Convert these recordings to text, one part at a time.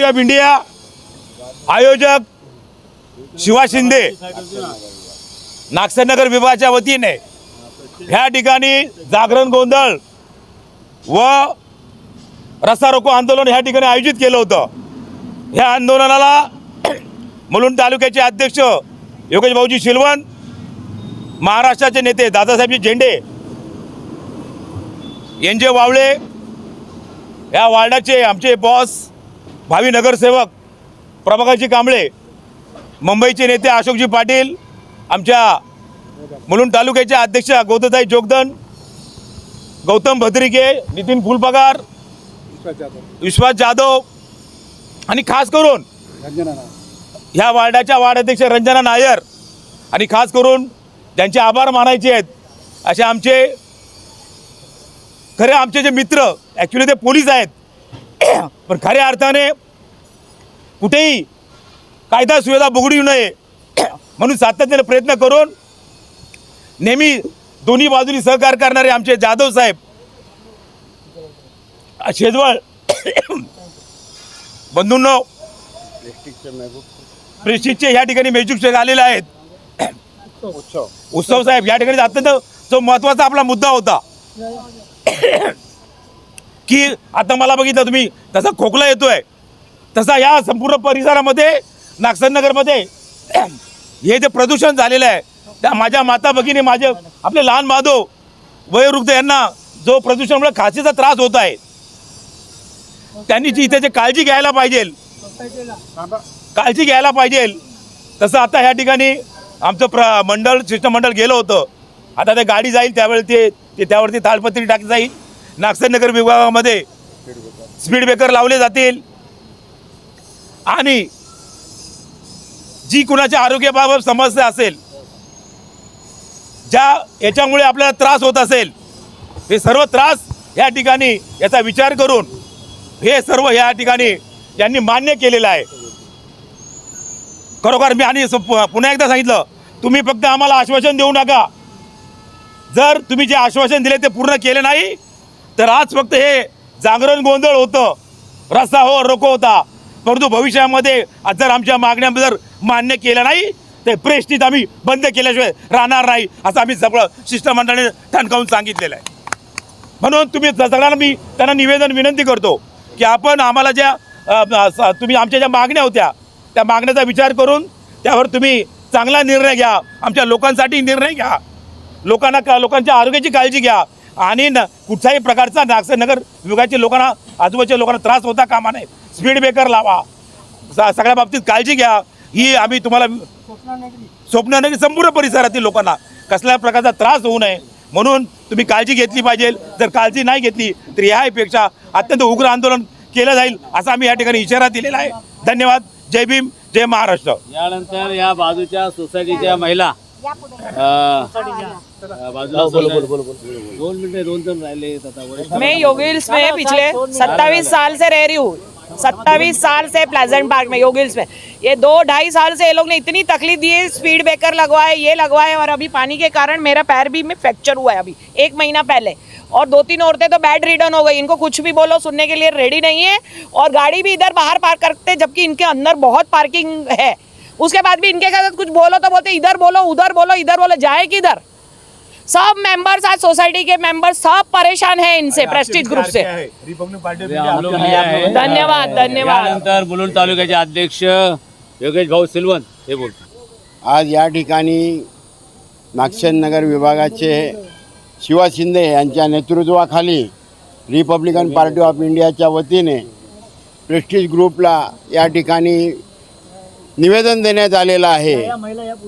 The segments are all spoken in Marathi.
पार्टी ऑफ इंडिया आयोजक शिवा शिंदे नागसरनगर विभागाच्या वतीने ह्या ठिकाणी जागरण गोंधळ व रस्ता रोको आंदोलन ह्या ठिकाणी आयोजित केलं होतं. ह्या आंदोलनाला मुलुंड तालुक्याचे अध्यक्ष योगेश भाऊजी शिलवण महाराष्ट्राचे नेते दादासाहेबजी झेंडे एन जे वावळे या वार्डाचे आमचे बॉस भावी नगरसेवक प्रभागाजी कांबळे मुंबईचे नेते अशोकजी पाटील आमच्या मुलुंड तालुक्याचे अध्यक्ष गौतताई जोगदन गौतम भद्रिके नितीन फुलपगार विश्वास जाधव आणि खास करून ह्या वार्डाच्या वार्ड अध्यक्ष रंजना नायर आणि खास करून त्यांचे आभार मानायचे आहेत असे आमचे खरे आमचे जे मित्र ॲक्च्युली ते पोलीस आहेत. पण खऱ्या अर्थाने कुठेही कायदा सुविधा बुघडू नये म्हणून सातत्याने प्रयत्न करून नेहमी दोन्ही बाजूनी सहकार करणारे आमचे जाधव साहेब शेजवळ बंधूंनो प्रेस्टिजचे ह्या ठिकाणी मेजूक शेख आलेले आहेत. उत्सव साहेब या ठिकाणी अत्यंत जो महत्त्वाचा आपला मुद्दा होता. की आता मला बघितलं तुम्ही तसा खोकला येतोय. तसा या संपूर्ण परिसरामध्ये नागसरनगरमध्ये हे जे प्रदूषण झालेलं आहे त्या माझ्या माता भगिनी माझे आपले लहान माधव वयोवृद्ध यांना जो प्रदूषणामुळे खासीचा त्रास होत आहे त्यांनी जी इथे जे काळजी घ्यायला पाहिजे काळजी घ्यायला पाहिजे. तसं आता ह्या ठिकाणी आमचं प्र मंडळ शिष्टमंडळ गेलं होतं. आता ते गाडी जाईल त्यावेळी ते त्यावरती ताडपत्री टाकली जाईल. नागसरनगर विभागामध्ये स्पीड ब्रेकर लावले जातील. आणि जी कुणाच्या आरोग्याबाबत समस्या असेल ज्या याच्यामुळे आपल्याला त्रास होत असेल हे सर्व त्रास या ठिकाणी याचा विचार करून हे सर्व या ठिकाणी यांनी मान्य केलेलं आहे. खरोखर मी आणि पुन्हा एकदा सांगितलं तुम्ही फक्त आम्हाला आश्वासन देऊ नका. जर तुम्ही जे आश्वासन दिले ते पूर्ण केले नाही तर आज फक्त हे जागरण गोंधळ होतं. रस्ता हो रोको होता. परंतु भविष्यामध्ये आज जर आमच्या मागण्या जर मान्य केल्या नाही ते प्रेस्टीत आम्ही बंद केल्याशिवाय राहणार नाही असं आम्ही सगळं शिष्टमंडळाने ठणकावून सांगितलेलं आहे. म्हणून तुम्ही सगळ्यांना मी त्यांना निवेदन विनंती करतो की आपण आम्हाला ज्या तुम्ही आमच्या ज्या मागण्या होत्या त्या मागण्याचा विचार करून त्यावर तुम्ही चांगला निर्णय घ्या. आमच्या लोकांसाठी निर्णय घ्या. लोकांना का लोकांच्या आरोग्याची काळजी घ्या. आणि न कुठल्याही प्रकारचा नागसनगर विभागाच्या लोकांना आजूबाजूच्या लोकांना त्रास होता कामा नये. स्पीड ब्रेकर लावा. सगळ्या बाबतीत काळजी घ्या. ही आम्ही तुम्हाला स्वप्न संपूर्ण परिसरातील लोकांना कसल्या प्रकारचा त्रास होऊ नये म्हणून तुम्ही काळजी घेतली पाहिजे. जर काळजी नाही घेतली तर ह्यापेक्षा अत्यंत उग्र आंदोलन केलं जाईल असा आम्ही या ठिकाणी इशारा दिलेला आहे. धन्यवाद. जय भीम. जय महाराष्ट्र. यानंतर या बाजूच्या सोसायटीच्या महिला मैं योगिल्स में पिछले सत्ताईस साल से रह रही हूँ। सत्ताईस साल से प्लेजेंट पार्क में, योगिल्स में। ये दो ढाई साल से ये लोग ने इतनी तकलीफ़ दी है, स्पीड ब्रेकर लगवाए, ये लगवाए, और अभी पानी के कारण मेरा पैर भी में फ्रैक्चर हुआ है अभी, एक महीना पहले। और दो तीन औरतें तो बैड रिटर्न हो गई, इनको कुछ भी बोलो, सुनने के लिए रेडी नहीं है। और गाड़ी भी इधर बाहर पार्क करते जबकि इनके अंदर बहुत पार्किंग है। उसके बाद भी इनके साथ कुछ बोलो तो बोलते इधर बोलो उधर बोलो इधर बोलो जाए किधर? सब मेंबर्स आज सोसाइटी के मेंबर्स सब परेशान हैं इनसे प्रेस्टीज ग्रुप से। रिपब्लिक पार्टी हम लोग ये आहे. धन्यवाद धन्यवाद। मुलुंड तालुक्याचे अध्यक्ष योगेश भाऊ सिलवंत हे बोलतो. आज या ठिकाणी नागशननगर विभागाचे शिवा शिंदे यांच्या नेतृत्वाखाली रिपब्लिकन पार्टी ऑफ इंडियाच्या वतीने प्रेस्टिज ग्रुपला या ठिकाणी निवेदन देण्यात आलेलं आहे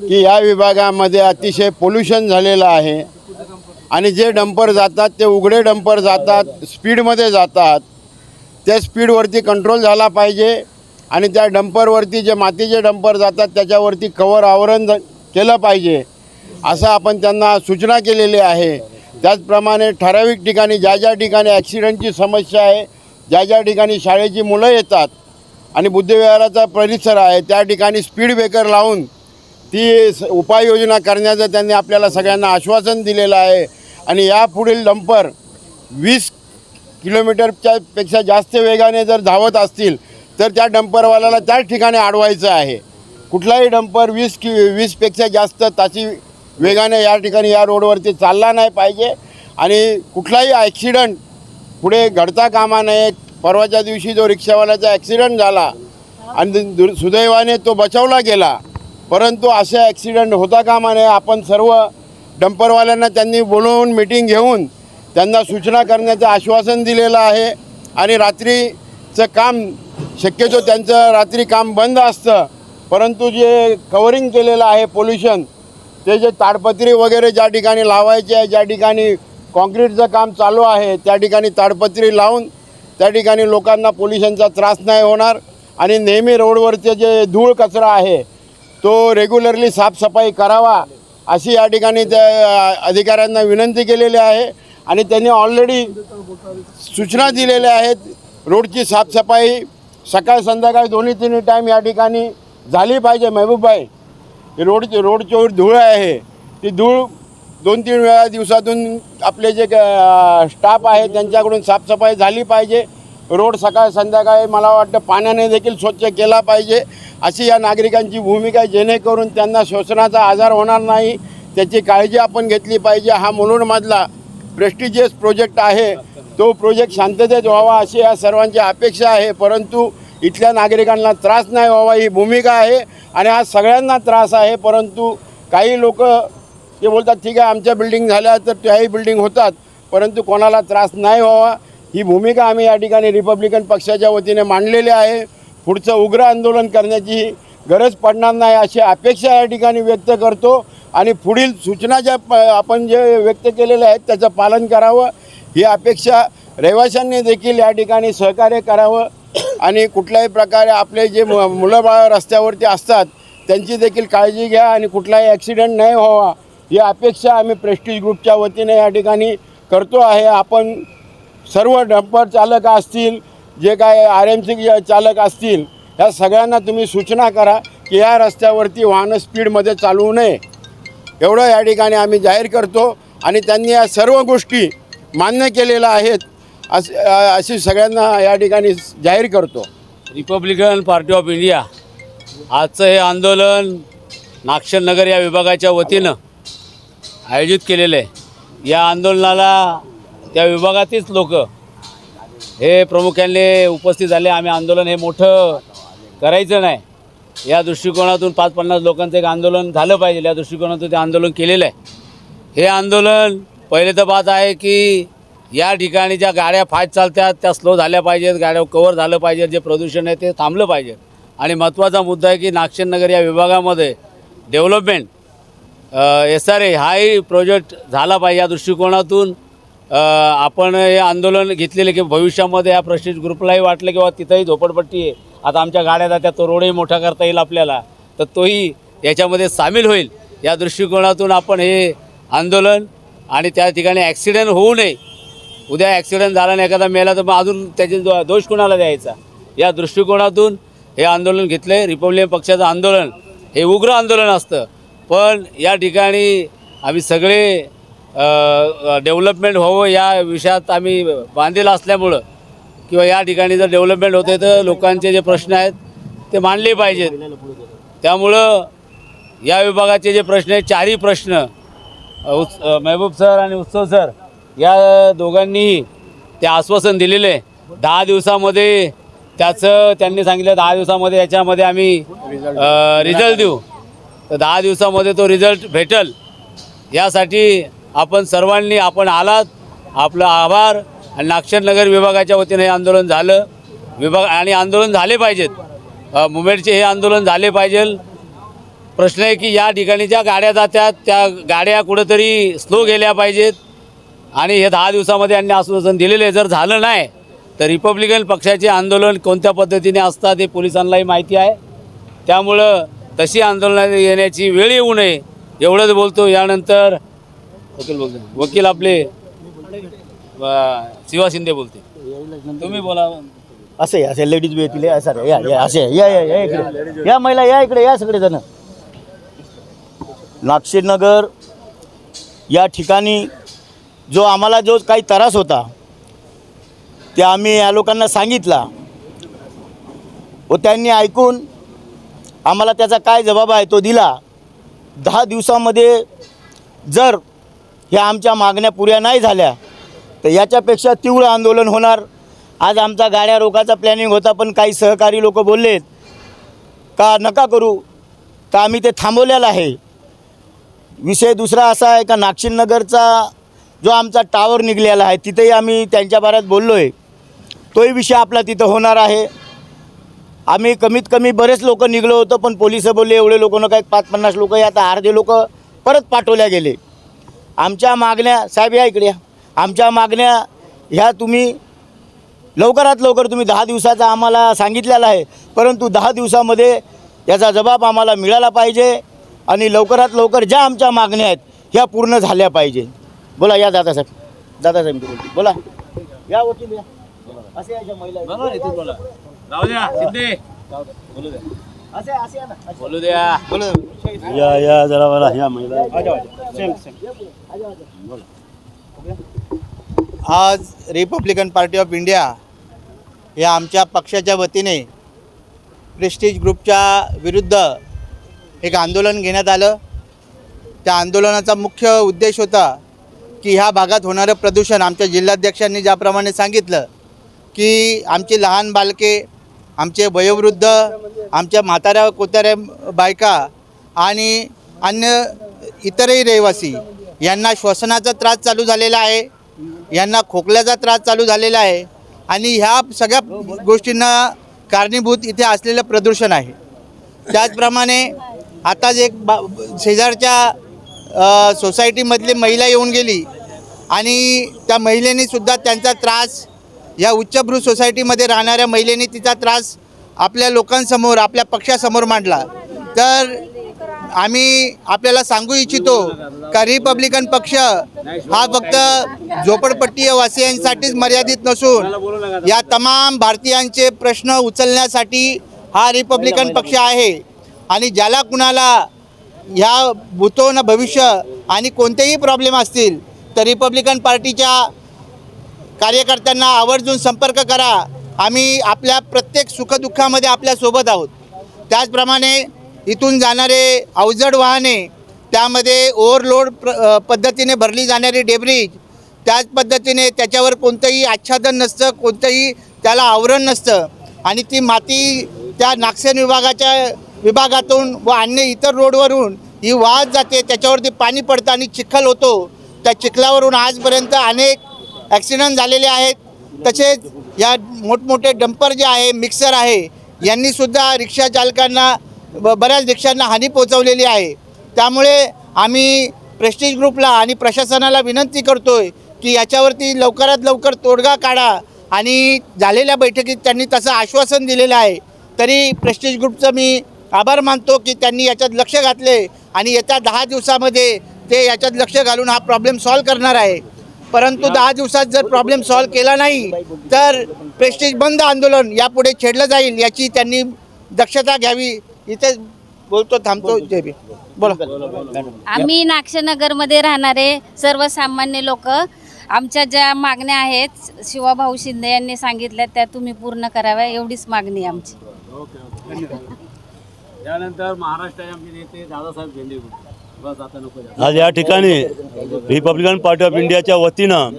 की या विभागामध्ये अतिशय पोल्युशन झालेलं आहे. आणि जे डंपर जातात ते उघडे डंपर जातात स्पीडमध्ये जातात. त्या स्पीडवरती कंट्रोल झाला पाहिजे आणि त्या डंपरवरती जे मातीचे डंपर जातात त्याच्यावरती कवर आवरण केलं पाहिजे. असं आपण त्यांना सूचना केलेली आहे. त्याचप्रमाणे ठराविक ठिकाणी ज्या ज्या ठिकाणी ॲक्सिडेंटची समस्या आहे ज्या ज्या ठिकाणी शाळेची मुलं येतात आणि बुद्धविहाराचा परिसर आहे त्या ठिकाणी स्पीड ब्रेकर लावून ती स- उपाययोजना करण्याचं त्यांनी आपल्याला सगळ्यांना आश्वासन दिलेलं आहे. आणि यापुढील डंपर वीस किलोमीटरच्या पेक्षा जास्त वेगाने जर धावत असतील तर तर त्या डंपरवाल्याला त्याच ठिकाणी अडवायचं आहे. कुठलाही डंपर वीस कि वीसपेक्षा जास्त ताशी वेगाने या ठिकाणी या रोडवरती चालला नाही पाहिजे. आणि कुठलाही ॲक्सिडंट पुढे घडता कामा नये परवाच्या दिवशी जो रिक्षावाल्याचा ॲक्सिडेंट झाला आणि सुदैवाने तो बचावला गेला परंतु असे ॲक्सिडेंट होता कामा नये. आपण सर्व डंपरवाल्यांना त्यांनी बोलवून मिटिंग घेऊन त्यांना सूचना करण्याचं आश्वासन दिलेलं आहे. आणि रात्रीचं काम शक्यतो त्यांचं रात्री काम बंद असतं. परंतु जे कवरिंग केलेलं आहे पोल्युशन ते जे ताडपत्री वगैरे ज्या ठिकाणी लावायचे आहे ज्या ठिकाणी कॉन्क्रीटचं काम चालू आहे त्या ठिकाणी ताडपत्री लावून त्या ठिकाणी लोकांना पोल्युशनचा त्रास नाही होणार आणि नेहमी रोडवरचे जे धूळ कचरा आहे तो रेग्युलरली साफसफाई करावा अशी या ठिकाणी त्या अधिकाऱ्यांना विनंती केलेली आहे. आणि त्यांनी ऑलरेडी सूचना दिलेल्या आहेत रोडची साफसफाई सकाळ संध्याकाळी दोन्ही तिन्ही टाईम या ठिकाणी झाली पाहिजे. महबूबभाई रोड रोडच्यावर धूळ आहे ती धूळ दोन तीन वेळा दिवसातून आपले जे स्टाफ आहे त्यांच्याकडून साफसफाई झाली पाहिजे. रोड सकाळ संध्याकाळी मला वाटतं पाण्याने देखील स्वच्छ केला पाहिजे. अशी या नागरिकांची भूमिका आहे, जेणेकरून त्यांना श्वसनाचा आजार होणार नाही. त्याची काळजी आपण घेतली पाहिजे. हा मुलुंडमधला प्रेस्टिजियस प्रोजेक्ट आहे. तो प्रोजेक्ट शांततेत व्हावा अशी या सर्वांची अपेक्षा आहे. परंतु इथल्या नागरिकांना त्रास नाही व्हावा ही भूमिका आहे. आणि हा सगळ्यांना त्रास आहे. परंतु काही लोक ते बोलतात ठीक आहे आमच्या बिल्डिंग झाल्या तर त्याही बिल्डिंग होतात परंतु कोणाला त्रास नाही व्हावा. ही भूमिका आम्ही या ठिकाणी रिपब्लिकन पक्षाच्या वतीने मांडलेली आहे. पुढचं उग्र आंदोलन करण्याची गरज पडणार नाही अशी अपेक्षा या ठिकाणी व्यक्त करतो आणि पुढील सूचना ज्या प आपण जे व्यक्त केलेल्या आहेत त्याचं पालन करावं. ही अपेक्षा रहिवाशांनी देखील या ठिकाणी सहकार्य करावं. आणि कुठल्याही प्रकारे आपले जे मु मुलं बाळ रस्त्यावरती असतात त्यांची देखील काळजी घ्या आणि कुठलाही ॲक्सिडेंट नाही व्हावा. हो अपेक्षा आम्ही प्रेस्टीज ग्रुपच्या वतीने या ठिकाणी करतो आहे. आपण सर्व डंपर चालक असतील जे काय आर एम सी चालक असतील ह्या सगळ्यांना तुम्ही सूचना करा की या रस्त्यावरती वाहनं स्पीडमध्ये चालवू नये. एवढं या ठिकाणी आम्ही जाहीर करतो आणि त्यांनी या सर्व गोष्टी मान्य केलेल्या आहेत अस अशी सगळ्यांना या ठिकाणी जाहीर करतो. रिपब्लिकन पार्टी ऑफ इंडिया आजचं हे आंदोलन नागशनगर या विभागाच्या वतीनं आयोजित केलेलं आहे. या आंदोलनाला त्या विभागातीलच लोक हे प्रामुख्याने उपस्थित झाले. आम्ही आंदोलन हे मोठं करायचं नाही. या दृष्टिकोनातून पाच पन्नास लोकांचं एक आंदोलन झालं पाहिजे. या दृष्टिकोनातून ते आंदोलन केलेलं आहे. हे आंदोलन पहिले तर बात आहे की या ठिकाणी ज्या गाड्या फास्ट चालतात त्या स्लो झाल्या पाहिजेत. गाड्या कवर झालं पाहिजे जे प्रदूषण आहे ते थांबलं पाहिजे आणि महत्त्वाचा मुद्दा आहे की नागशेनगर या विभागामध्ये डेव्हलपमेंट एस आर ए हाही प्रोजेक्ट झाला पाहिजे या दृष्टिकोनातून. आपण हे आंदोलन घेतलेलं की भविष्यामध्ये या प्रशिष ग्रुपलाही वाटलं किंवा तिथंही झोपडपट्टी आहे. आता आमच्या गाड्या जात्या तो रोडही मोठा करता येईल आपल्याला. तर तोही याच्यामध्ये सामील होईल. या दृष्टिकोनातून आपण हे आंदोलन आणि त्या ठिकाणी ॲक्सिडेंट होऊ नये. उद्या ॲक्सिडेंट झाला नाही एखादा मेला तर मग अजून त्याचे दो- दोष कोणाला द्यायचा? या दृष्टिकोनातून हे आंदोलन घेतलं रिपब्लिकन पक्षाचं आंदोलन हे उग्र आंदोलन असतं. पण या ठिकाणी आम्ही सगळे डेव्हलपमेंट व्हावं या विषयात आम्ही बांधील असल्यामुळं किंवा या ठिकाणी जर डेव्हलपमेंट होते तर लोकांचे जे प्रश्न आहेत ते मांडले पाहिजेत. त्यामुळं या विभागाचे जे प्रश्न आहेत चारही प्रश्न उत्स महबूब सर आणि उत्सव सर या दोघांनीही ते आश्वासन दिलेलं आहे. दहा दिवसामध्ये त्याचं त्यांनी सांगितलं दहा दिवसामध्ये याच्यामध्ये आम्ही रिझल्ट देऊ. तर दहा दिवसामध्ये तो रिझल्ट भेटल. यासाठी आपण सर्वांनी आपण आलात. आपलं आभार. आणि नागशनगर विभागाच्या वतीने हे आंदोलन झालं. विभाग आणि आंदोलन झाले पाहिजेत. अ, मुंबईचे हे आंदोलन झाले पाहिजे प्रश्न आहे की या ठिकाणी ज्या गाड्या जातात त्या गाड्या कुठंतरी स्लो गेल्या पाहिजेत. आणि हे दहा दिवसामध्ये यांनी आश्वासन दिलेलं आहे. जर झालं नाही तर रिपब्लिकन पक्षाचे आंदोलन कोणत्या पद्धतीने असतात हे पोलिसांनाही माहिती आहे. त्यामुळं तशी आंदोलनात येण्याची वेळ येऊ नये एवढंच बोलतो. यानंतर वकील बोलतो वकील आपले शिवा शिंदे बोलते. तुम्ही बोला. असे असे लेडीज बी येतील सर या या असे या या या इकडे. या महिला या इकडे या सगळे जण. नागशेरनगर या ठिकाणी जो आम्हाला जो काही त्रास होता ते आम्ही या लोकांना सांगितला. व त्यांनी ऐकून आम्हाला त्याचा काय जबाब आहे तो दिला. दहा दिवसामध्ये जर ह्या आमच्या मागण्या पुऱ्या नाही झाल्या तर याच्यापेक्षा तीव्र आंदोलन होणार. आज आमचा गाड्या रोखाचा प्लॅनिंग होता पण काही सहकारी लोक बोललेत का नका करू? तर आम्ही ते थांबवलेलं आहे? विषय दुसरा असा आहे का नागशिननगरचा जो आमचा टावर निघलेला आहे तिथेही आम्ही त्यांच्या बाऱ्यात बोललो आहे तोही विषय आपला तिथं होणार आहे. आम्ही कमीत कमी बरेच लोक निघलो होतो पण पोलीस बोलले एवढे लोक नका एक पाच पन्नास लोक आता अर्धे लोक परत पाठवल्या गेले. आमच्या मागण्या साहेब या इकडे या. आमच्या मागण्या ह्या तुम्ही लवकरात लवकर तुम्ही दहा दिवसाचा आम्हाला सांगितलेला आहे परंतु दहा दिवसामध्ये याचा जबाब आम्हाला मिळाला पाहिजे आणि लवकरात लवकर ज्या आमच्या मागण्या आहेत ह्या पूर्ण झाल्या पाहिजे. बोला या दादासाहेब दादासाहेब बोला. बोला. या वकील या. असे याच्या महिला राहू द्या शिंदे असे असे या ना असे. बोलू द्या या या जरा बोला या महिला. आज रिपब्लिकन पार्टी ऑफ इंडिया या आमच्या पक्षाच्या वतीने प्रेस्टीज ग्रुपच्या विरुद्ध एक आंदोलन घेण्यात आलं. त्या आंदोलनाचा मुख्य उद्देश होता की ह्या भागात होणारं प्रदूषण आमच्या जिल्हाध्यक्षांनी ज्याप्रमाणे सांगितलं की आमची लहान बालके आमचे वयोवृद्ध आमच्या म्हाताऱ्या कोताऱ्या बायका आणि अन्य इतरही रहिवासी यांना श्वसनाचा त्रास चालू झालेला आहे यांना खोकल्याचा त्रास चालू झालेला आहे आणि ह्या सगळ्या गोष्टींना कारणीभूत इथे असलेलं प्रदूषण आहे. त्याचप्रमाणे आताच एक बा शेजारच्या सोसायटीमधली महिला येऊन गेली आणि त्या महिलेने सुद्धा त्यांचा त्रास या उच्चभ्रू सोसायटीमध्ये राहणाऱ्या महिलेने तिचा त्रास आपल्या लोकांसमोर आपल्या पक्षासमोर मांडला. तर आम्ही आपल्याला सांगू इच्छितो का रिपब्लिकन पक्ष हा फक्त झोपडपट्टी वासियांसाठीच मर्यादित नसून या तमाम भारतीयांचे प्रश्न उचलण्यासाठी हा रिपब्लिकन पक्ष आहे. आणि ज्याला कुणाला ह्या भूतो न भविष्य आणि कोणतेही प्रॉब्लेम असतील तर रिपब्लिकन पार्टीच्या कार्यकर्त्यांना आवर्जून संपर्क करा. आम्ही आपल्या प्रत्येक सुखदुःखामध्ये आपल्यासोबत आहोत. त्याचप्रमाणे इथून जाणारे अवजड वाहने त्यामध्ये ओव्हरलोड प्र पद्धतीने भरली जाणारी डेब्रिज त्याच पद्धतीने त्याच्यावर कोणतंही आच्छादन नसतं कोणतंही त्याला आवरण नसतं. आणि ती माती त्या नागसेन विभागाच्या विभागातून व अन्य इतर रोडवरून ही वाहत जाते. त्याच्यावरती पाणी पडतं आणि चिखल होतो. त्या चिखलावरून आजपर्यंत अनेक ॲक्सिडंट झालेले आहेत. तसेच या मोठमोठे डंपर जे आहे मिक्सर आहे यांनीसुद्धा रिक्षा चालकांना ब बऱ्याच रिक्षांना हानी पोचवलेली आहे. त्यामुळे आम्ही प्रेस्टीज ग्रुपला आणि प्रशासनाला विनंती करतोय की याच्यावरती लवकरात लवकर तोडगा काढा आणि झालेल्या बैठकीत त्यांनी तसं आश्वासन दिलेलं आहे. तरी प्रेस्टीज ग्रुपचं मी आभार मानतो की त्यांनी याच्यात लक्ष घातले आणि येत्या दहा दिवसामध्ये ते याच्यात लक्ष घालून हा प्रॉब्लेम सॉल्व करणार आहे. परंतु दहा दिवसात जर प्रॉब्लेम सॉल्व केला नाही तर प्रेस्टीज बंद आंदोलन यापुढे छेडलं जाईल याची त्यांनी दक्षता घ्यावी. इथे बोलतो थांबतो जय बोला. आम्ही नागशनगरमध्ये राहणारे सर्वसामान्य लोक आमच्या ज्या मागण्या आहेत शिवाभाऊ शिंदे यांनी सांगितल्या त्या तुम्ही पूर्ण कराव्या एवढीच मागणी आमची. त्यानंतर महाराष्ट्राचे आमचे नेते दादासाहेब भेंडे आज या ठिकाणी रिपब्लिकन पार्टी ऑफ इंडियाच्या वतीनं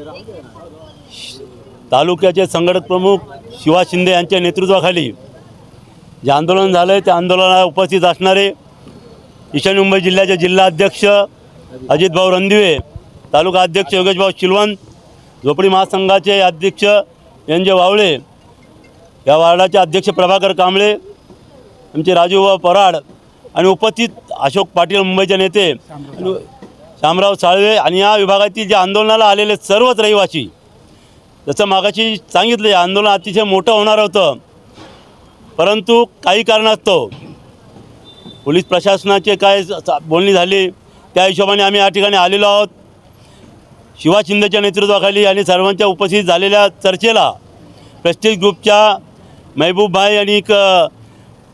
तालुक्याचे संघटक प्रमुख शिवा शिंदे यांच्या नेतृत्वाखाली जे आंदोलन झालं आहे त्या आंदोलनाला उपस्थित असणारे ईशान्य मुंबई जिल्ह्याचे जिल्हा अध्यक्ष अजितभाऊ रणदिवे तालुका अध्यक्ष योगेशभाऊ शिलवंत झोपडी महासंघाचे अध्यक्ष एन जे वावळे या वार्डाचे अध्यक्ष प्रभाकर कांबळे आमचे राजूभाऊ पराड आणि उपस्थित अशोक पाटील मुंबईचे नेते शामराव साळवे आणि या विभागातील जे आंदोलनाला आलेले सर्वच रहिवासी जसं मागाशी सांगितलं हे आंदोलन अतिशय मोठं होणार होतं. परंतु काही कारणास्तव पोलीस प्रशासनाचे काय बोलणी झाली त्या हिशोबाने आम्ही या ठिकाणी आलेलो आहोत. शिवा शिंदेच्या नेतृत्वाखाली आणि सर्वांच्या उपस्थित झालेल्या चर्चेला प्रेस्टीज ग्रुपच्या महबूबभाई आणि क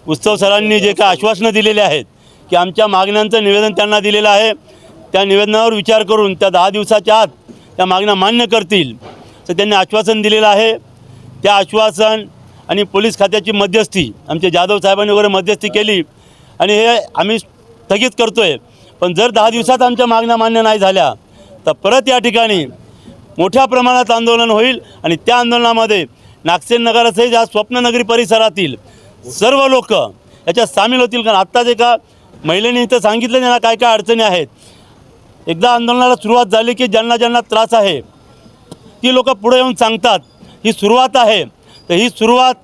उत्सव सरांनी जे काही आश्वासनं दिलेली आहेत की आमच्या मागण्यांचं निवेदन त्यांना दिलेलं आहे त्या निवेदनावर विचार करून त्या दहा दिवसाच्या आत त्या मागण्या मान्य करतील. तर त्यांनी आश्वासन दिलेलं आहे. त्या आश्वासन आणि पोलीस खात्याची मध्यस्थी आमचे जाधव साहेबांनी वगैरे मध्यस्थी केली आणि हे आम्ही स्थगित करतो आहे पण जर दहा दिवसात आमच्या मागण्या मान्य नाही झाल्या तर परत या ठिकाणी मोठ्या प्रमाणात आंदोलन होईल आणि त्या आंदोलनामध्ये नागसेन नगरासहित या स्वप्ननगरी परिसरातील सर्व लोक याच्यात सामील होतील. कारण आत्ताच एका महिलेने इथं सांगितलं त्यांना काय काय अडचणी आहेत. एकदा आंदोलनाला सुरुवात झाली की ज्यांना ज्यांना त्रास आहे ती लोक पुढे येऊन सांगतात ही सुरुवात आहे. तर ही सुरुवात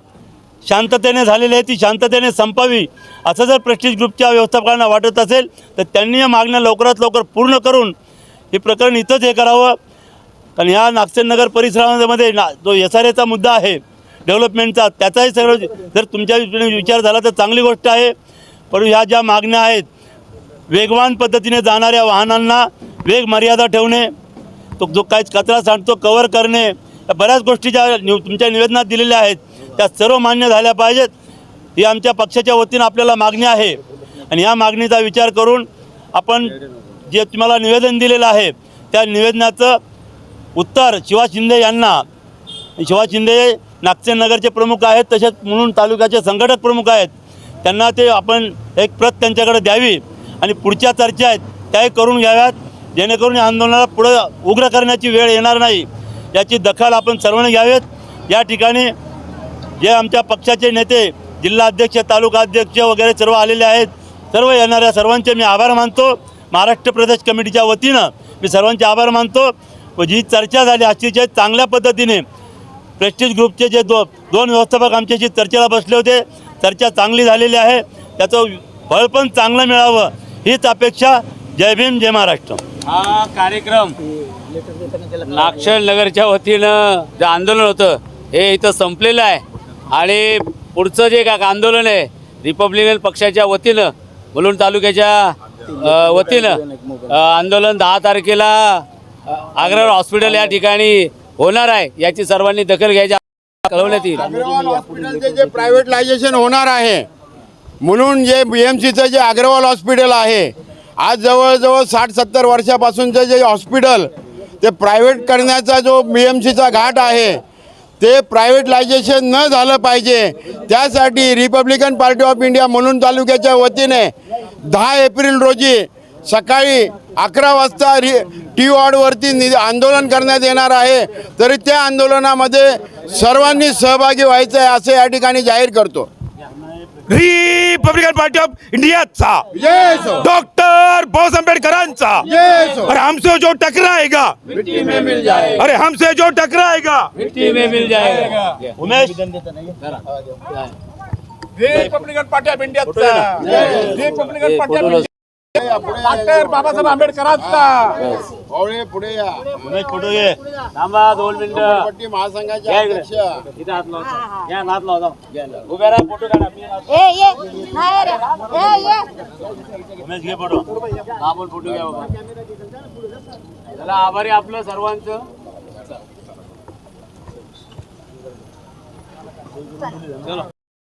शांततेने झालेली आहे ती शांततेने संपावी. असं जर प्रेस्टिज ग्रुपच्या व्यवस्थापकांना वाटत असेल तर त्यांनी या मागण्या लवकरात लवकर पूर्ण करून हे प्रकरण इथंच हे करावं. कारण ह्या नागसेन नगर परिसरामध्ये ना जो एस आर एचा मुद्दा आहे डेव्हलपमेंटचा त्याचाही सगळं जर तुमच्या विचार झाला तर चांगली गोष्ट आहे. पण ह्या ज्या मागण्या आहेत वेगवान पद्धतीने जाणाऱ्या वाहनांना वेग मर्यादा ठेवणे तो जो काही कचरा सांडतो कवर करणे या बऱ्याच गोष्टी ज्या निव तुमच्या निवेदनात दिलेल्या आहेत त्या सर्व मान्य झाल्या पाहिजेत. ही आमच्या पक्षाच्या वतीनं आपल्याला मागणी आहे. आणि या मागणीचा विचार करून आपण जे तुम्हाला निवेदन दिलेलं आहे त्या निवेदनाचं उत्तर शिवा शिंदे यांना शिवा शिंदे नागसेन नगरचे प्रमुख आहेत तसेच म्हणून तालुक्याचे संघटक प्रमुख आहेत. त्यांना ते आपण एक प्रत त्यांच्याकडे द्यावी आणि पुढच्या चर्चा आहेत त्याही करून घ्याव्यात. जेणेकरून या आंदोलनाला पुढं उग्र करण्याची वेळ येणार नाही. याची दखल आपण सर्वांनी घ्यावेत. या ठिकाणी जे आमच्या पक्षाचे नेते जिल्हा अध्यक्ष तालुका अध्यक्ष वगैरे सर्व आलेले आहेत सर्व येणाऱ्या सर्वांचे मी आभार मानतो. महाराष्ट्र प्रदेश कमिटीच्या वतीनं मी सर्वांचे आभार मानतो. व जी चर्चा झाली अतिशय चांगल्या पद्धतीने प्रेस्टीज ग्रुपचे जे दो दोन व्यवस्थापक आमच्याशी चर्चेला बसले होते चर्चा चांगली झालेली आहे त्याचं फळ पण चांगलं मिळावं हीच अपेक्षा जय भीम जय महाराष्ट्र. हा कार्यक्रम नागशल नगरच्या वतीनं जे आंदोलन होतं हे इथं संपलेलं आहे. आणि पुढचं जे काय आंदोलन आहे रिपब्लिकन पक्षाच्या वतीनं मुलुंड तालुक्याच्या वतीनं आंदोलन दहा तारखेला आग्रा हॉस्पिटल या ठिकाणी होणार आहे. याची सर्वांनी दखल घ्यायची कळवण्यात येईल. हॉस्पिटलचे जे प्रायव्हेटलायझेशन होणार आहे म्हणून जे बी एम सीचं जे अग्रवाल हॉस्पिटल आहे आज जवळजवळ साठ सत्तर वर्षापासूनचं जे हॉस्पिटल ते प्रायव्हेट करण्याचा जो बी एम सीचा घाट आहे ते प्रायव्हेटलायझेशन न झालं पाहिजे. त्यासाठी रिपब्लिकन पार्टी ऑफ इंडिया म्हणून तालुक्याच्या वतीने दहा एप्रिल रोजी सकाळी अकरा वाजता रि टी वॉर्डवरती नि आंदोलन करण्यात येणार आहे. तरी त्या आंदोलनामध्ये सर्वांनी सहभागी व्हायचं आहे असं या ठिकाणी जाहीर करतो. रिपब्लिकन पार्टी ऑफ इंडियाचा. डॉक्टर बाबासाहेब आंबेडकरांचा. अरे हमसे जो टकराएगा अरे हमसे जो टकराएगा मिट्टी में मिल जाएगा। उमेश। रिपब्लिकन पार्टी ऑफ इंडियाचा। Republican Party of doctor Babasaheb आंबेडकरांचा आवळे पुढे या. उमेश फोटो घे थांबा दोन मिनिटं. पट्टी महासंघाचे या इकडे. अध्यक्ष. इथं हात लावा या हात लावा उभ्या राहा फोटो काढा. मी हात- उमेश घे फोटो. हा पण फोटो घ्या बाबा. चला आभारी आपलं सर्वांचं. चला.